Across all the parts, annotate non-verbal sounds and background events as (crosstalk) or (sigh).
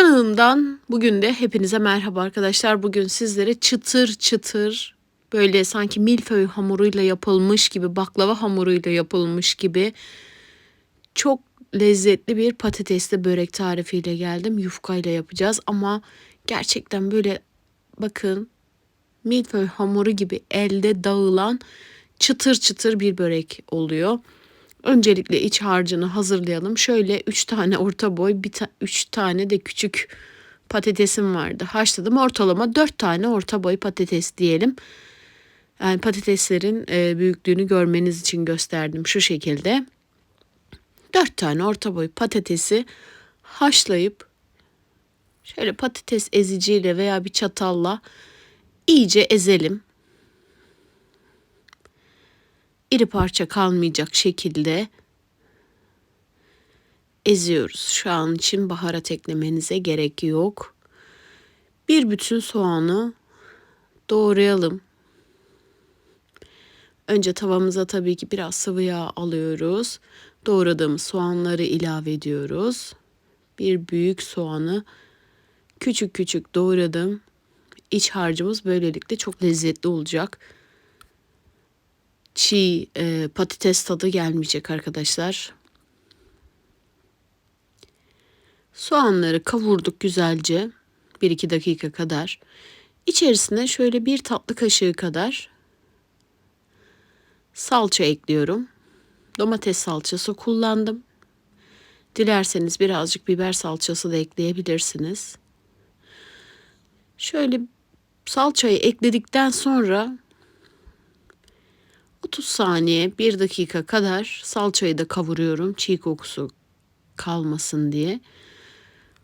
Kanalımdan bugün de hepinize merhaba arkadaşlar. Bugün sizlere çıtır çıtır böyle sanki milföy hamuruyla yapılmış gibi baklava hamuruyla yapılmış gibi çok lezzetli bir patatesli börek tarifiyle geldim. Yufkayla yapacağız ama gerçekten böyle bakın milföy hamuru gibi elde dağılan çıtır çıtır bir börek oluyor. Öncelikle iç harcını hazırlayalım. Şöyle 3 tane orta boy, 3 ta üç tane de küçük patatesim vardı. Haşladım. Ortalama 4 tane orta boy patates diyelim. Yani patateslerin e, büyüklüğünü görmeniz için gösterdim şu şekilde. 4 tane orta boy patatesi haşlayıp şöyle patates eziciyle veya bir çatalla iyice ezelim. İri parça kalmayacak şekilde eziyoruz. Şu an için baharat eklemenize gerek yok. Bir bütün soğanı doğrayalım. Önce tavamıza tabii ki biraz sıvı yağ alıyoruz. Doğradığımız soğanları ilave ediyoruz. Bir büyük soğanı küçük küçük doğradım. İç harcımız böylelikle çok lezzetli olacak çiğ e, patates tadı gelmeyecek arkadaşlar. Soğanları kavurduk güzelce. 1-2 dakika kadar. İçerisine şöyle bir tatlı kaşığı kadar salça ekliyorum. Domates salçası kullandım. Dilerseniz birazcık biber salçası da ekleyebilirsiniz. Şöyle salçayı ekledikten sonra 30 saniye 1 dakika kadar salçayı da kavuruyorum çiğ kokusu kalmasın diye.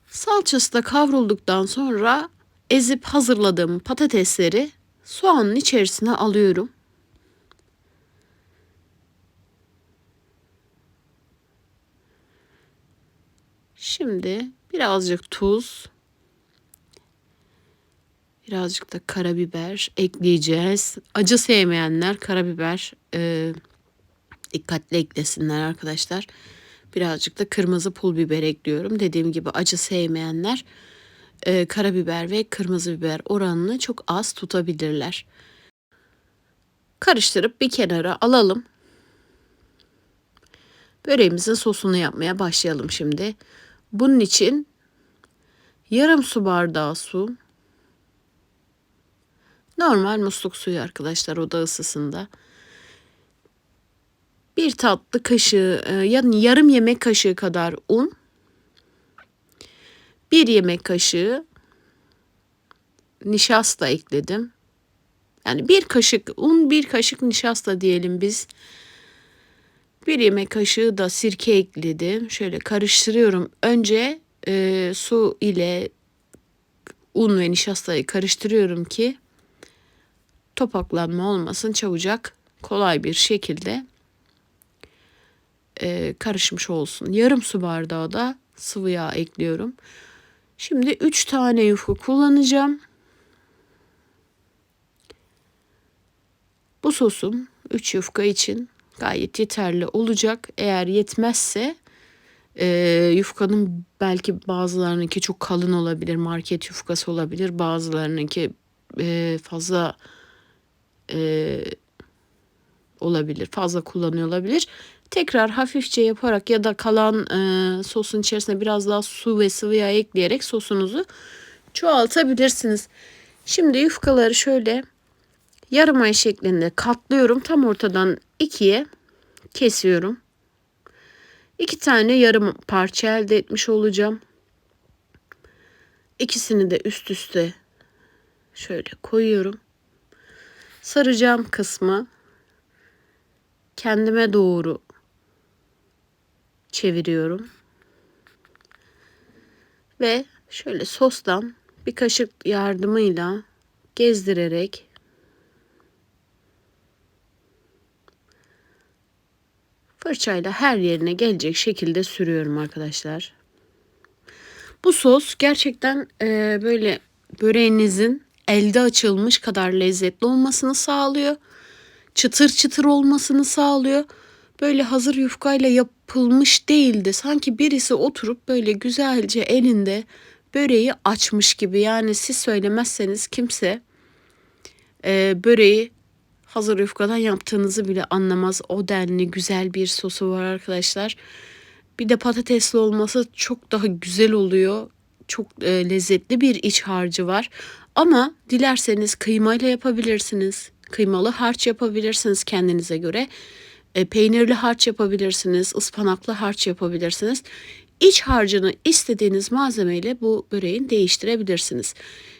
Salçası da kavrulduktan sonra ezip hazırladığım patatesleri soğanın içerisine alıyorum. Şimdi birazcık tuz, Birazcık da karabiber ekleyeceğiz. Acı sevmeyenler karabiber e, dikkatli eklesinler arkadaşlar. Birazcık da kırmızı pul biber ekliyorum. Dediğim gibi acı sevmeyenler e, karabiber ve kırmızı biber oranını çok az tutabilirler. Karıştırıp bir kenara alalım. Böreğimizin sosunu yapmaya başlayalım şimdi. Bunun için yarım su bardağı su, Normal musluk suyu arkadaşlar oda ısısında. Bir tatlı kaşığı e, yani yarım yemek kaşığı kadar un. Bir yemek kaşığı nişasta ekledim. Yani bir kaşık un, bir kaşık nişasta diyelim biz. Bir yemek kaşığı da sirke ekledim. Şöyle karıştırıyorum. Önce e, su ile un ve nişastayı karıştırıyorum ki topaklanma olmasın çabucak kolay bir şekilde e, karışmış olsun. Yarım su bardağı da sıvı yağ ekliyorum. Şimdi 3 tane yufka kullanacağım. Bu sosum 3 yufka için gayet yeterli olacak. Eğer yetmezse e, yufkanın belki bazılarınınki çok kalın olabilir. Market yufkası olabilir. Bazılarınınki e, fazla e, olabilir. Fazla kullanıyor olabilir. Tekrar hafifçe yaparak ya da kalan e, sosun içerisine biraz daha su ve sıvı yağ ekleyerek sosunuzu çoğaltabilirsiniz. Şimdi yufkaları şöyle yarım ay şeklinde katlıyorum. Tam ortadan ikiye kesiyorum. İki tane yarım parça elde etmiş olacağım. İkisini de üst üste şöyle koyuyorum saracağım kısmı kendime doğru çeviriyorum. Ve şöyle sostan bir kaşık yardımıyla gezdirerek fırçayla her yerine gelecek şekilde sürüyorum arkadaşlar. Bu sos gerçekten e, böyle böreğinizin elde açılmış kadar lezzetli olmasını sağlıyor. Çıtır çıtır olmasını sağlıyor. Böyle hazır yufkayla yapılmış değildi. Sanki birisi oturup böyle güzelce elinde böreği açmış gibi. Yani siz söylemezseniz kimse e, böreği hazır yufkadan yaptığınızı bile anlamaz. O denli güzel bir sosu var arkadaşlar. Bir de patatesli olması çok daha güzel oluyor. Çok e, lezzetli bir iç harcı var. Ama dilerseniz kıymayla yapabilirsiniz. Kıymalı harç yapabilirsiniz kendinize göre. E, peynirli harç yapabilirsiniz. ıspanaklı harç yapabilirsiniz. İç harcını istediğiniz malzemeyle bu böreğin değiştirebilirsiniz.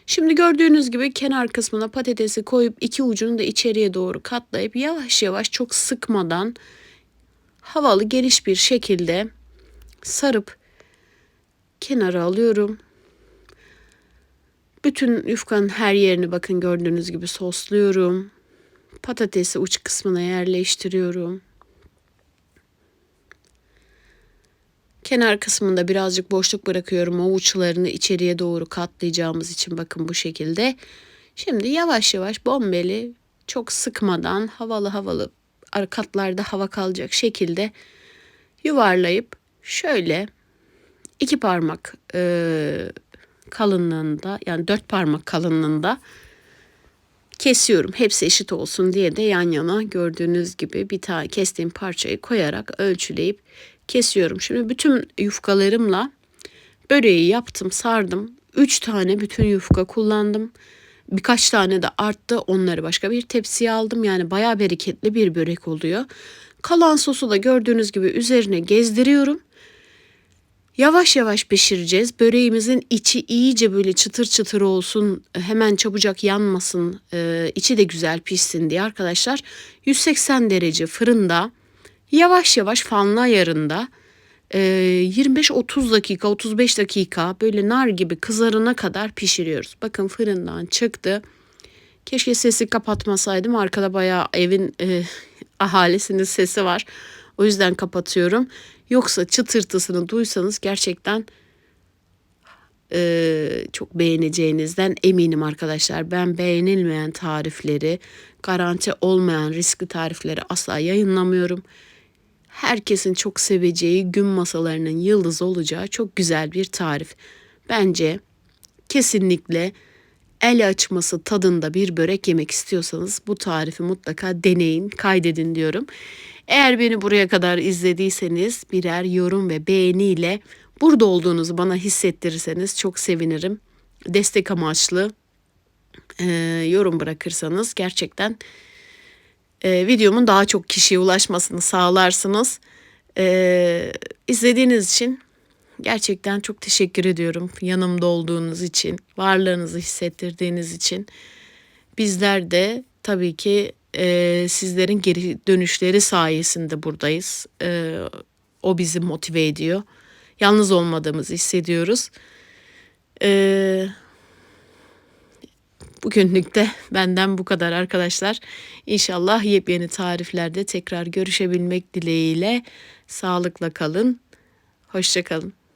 Şimdi gördüğünüz gibi kenar kısmına patatesi koyup iki ucunu da içeriye doğru katlayıp yavaş yavaş çok sıkmadan havalı geniş bir şekilde sarıp kenara alıyorum. Bütün yufkanın her yerini bakın gördüğünüz gibi sosluyorum. Patatesi uç kısmına yerleştiriyorum. Kenar kısmında birazcık boşluk bırakıyorum. O uçlarını içeriye doğru katlayacağımız için bakın bu şekilde. Şimdi yavaş yavaş bombeli çok sıkmadan havalı havalı katlarda hava kalacak şekilde yuvarlayıp şöyle iki parmak e, kalınlığında yani dört parmak kalınlığında kesiyorum. Hepsi eşit olsun diye de yan yana gördüğünüz gibi bir tane kestiğim parçayı koyarak ölçüleyip kesiyorum. Şimdi bütün yufkalarımla böreği yaptım, sardım. Üç tane bütün yufka kullandım. Birkaç tane de arttı. Onları başka bir tepsiye aldım. Yani bayağı bereketli bir börek oluyor. Kalan sosu da gördüğünüz gibi üzerine gezdiriyorum. Yavaş yavaş pişireceğiz. Böreğimizin içi iyice böyle çıtır çıtır olsun. Hemen çabucak yanmasın. Ee, içi de güzel pişsin diye arkadaşlar. 180 derece fırında yavaş yavaş fanlı ayarında e, 25-30 dakika 35 dakika böyle nar gibi kızarana kadar pişiriyoruz. Bakın fırından çıktı. Keşke sesi kapatmasaydım. Arkada bayağı evin e, (laughs) ahalisinin sesi var. O yüzden kapatıyorum. Yoksa çıtırtısını duysanız gerçekten e, çok beğeneceğinizden eminim arkadaşlar. Ben beğenilmeyen tarifleri, garanti olmayan riskli tarifleri asla yayınlamıyorum. Herkesin çok seveceği gün masalarının yıldız olacağı çok güzel bir tarif. Bence kesinlikle el açması tadında bir börek yemek istiyorsanız bu tarifi mutlaka deneyin, kaydedin diyorum. Eğer beni buraya kadar izlediyseniz birer yorum ve beğeniyle burada olduğunuzu bana hissettirirseniz çok sevinirim. Destek amaçlı e, yorum bırakırsanız gerçekten e, videomun daha çok kişiye ulaşmasını sağlarsınız. E, izlediğiniz için gerçekten çok teşekkür ediyorum. Yanımda olduğunuz için, varlığınızı hissettirdiğiniz için. Bizler de tabii ki e, sizlerin geri dönüşleri sayesinde buradayız. E, o bizi motive ediyor. Yalnız olmadığımızı hissediyoruz. E, bugünlük de benden bu kadar arkadaşlar. İnşallah yepyeni tariflerde tekrar görüşebilmek dileğiyle. Sağlıkla kalın. Hoşçakalın.